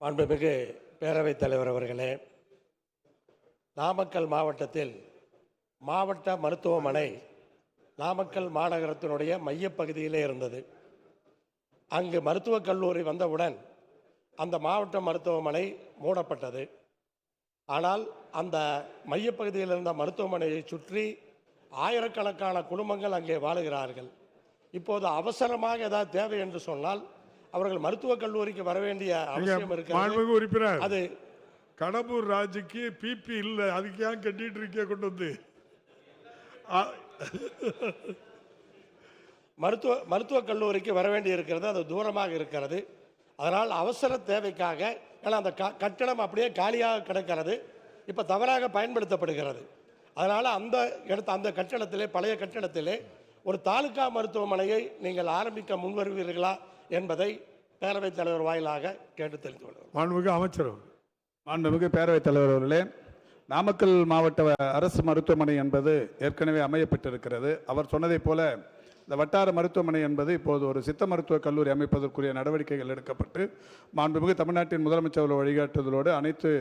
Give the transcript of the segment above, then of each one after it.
மாண்புமிகு பேரவைத் தலைவர் அவர்களே நாமக்கல் மாவட்டத்தில் மாவட்ட மருத்துவமனை நாமக்கல் மாநகரத்தினுடைய மையப்பகுதியிலே இருந்தது. அங்கு மருத்துவக் கல்லூரி வந்தவுடன் அந்த மாவட்ட மருத்துவமனை மூடப்பட்டது. ஆனால் அந்த மையப்பகுதியில் இருந்த மருத்துவமனையை சுற்றி ஆயிரக்கணக்கான குடும்பங்கள் அங்கே வாழுகிறார்கள். இப்போது அவசரமாக ஏதாவது தேவை என்று சொன்னால் அவர்கள் மருத்துவக் கல்லூரிக்கு வர வேண்டிய அவசியம் மாண்புமிகு உறுப்பினர் அது கடம்பூர் ராஜுக்கு பிபி இல்ல அதுக்கு ஏன் கட்டிட்டு இருக்கிய கொண்டு வந்து? மருத்துவ மருத்துவக் கல்லூரிக்கு வர வேண்டி இருக்கிறது அது தூரமாக இருக்கிறது. அதனால் அவசர தேவைக்காக ஏன்னா அந்த க கட்டடம் அப்படியே காலியாக கிடக்கிறது இப்போ தவறாக பயன்படுத்தப்படுகிறது. அதனால் அந்த இடத்த அந்த கட்டடத்திலே பழைய கட்டடத்திலே ஒரு தாலுகா மருத்துவமனையை நீங்கள் ஆரம்பிக்க முன்வருவீர்களா என்பதை பேரவைத் தலைவர் வாயிலாக கேட்டு தெரிந்து கொள்கிறோம். மாண்புமிகு அமைச்சர் மாண்புமிகு பேரவைத் தலைவர் அவர்களே நாமக்கல் மாவட்ட அரசு மருத்துவமனை என்பது ஏற்கனவே அமையப்பட்டிருக்கிறது. அவர் சொன்னதைப் போல இந்த வட்டார மருத்துவமனை என்பது இப்போது ஒரு சித்த மருத்துவக் கல்லூரி அமைப்பதற்குரிய நடவடிக்கைகள் எடுக்கப்பட்டு மாண்புமிகு தமிழ்நாட்டின் முதலமைச்சர் வழிகாட்டுதலோடு அனைத்து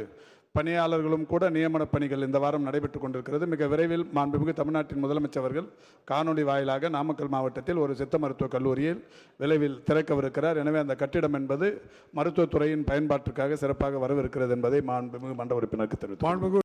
பணியாளர்களும் கூட நியமன பணிகள் இந்த வாரம் நடைபெற்றுக் கொண்டிருக்கிறது. மிக விரைவில் மாண்புமிகு தமிழ்நாட்டின் முதலமைச்சர் அவர்கள் காணொலி வாயிலாக நாமக்கல் மாவட்டத்தில் ஒரு சித்த மருத்துவக் கல்லூரியில் விரைவில் திறக்கவிருக்கிறார். எனவே அந்த கட்டிடம் என்பது மருத்துவத்துறையின் பயன்பாட்டிற்காக சிறப்பாக வரவிருக்கிறது என்பதை மாண்புமிகு மன்ற உறுப்பினருக்கு தெரிவித்தார்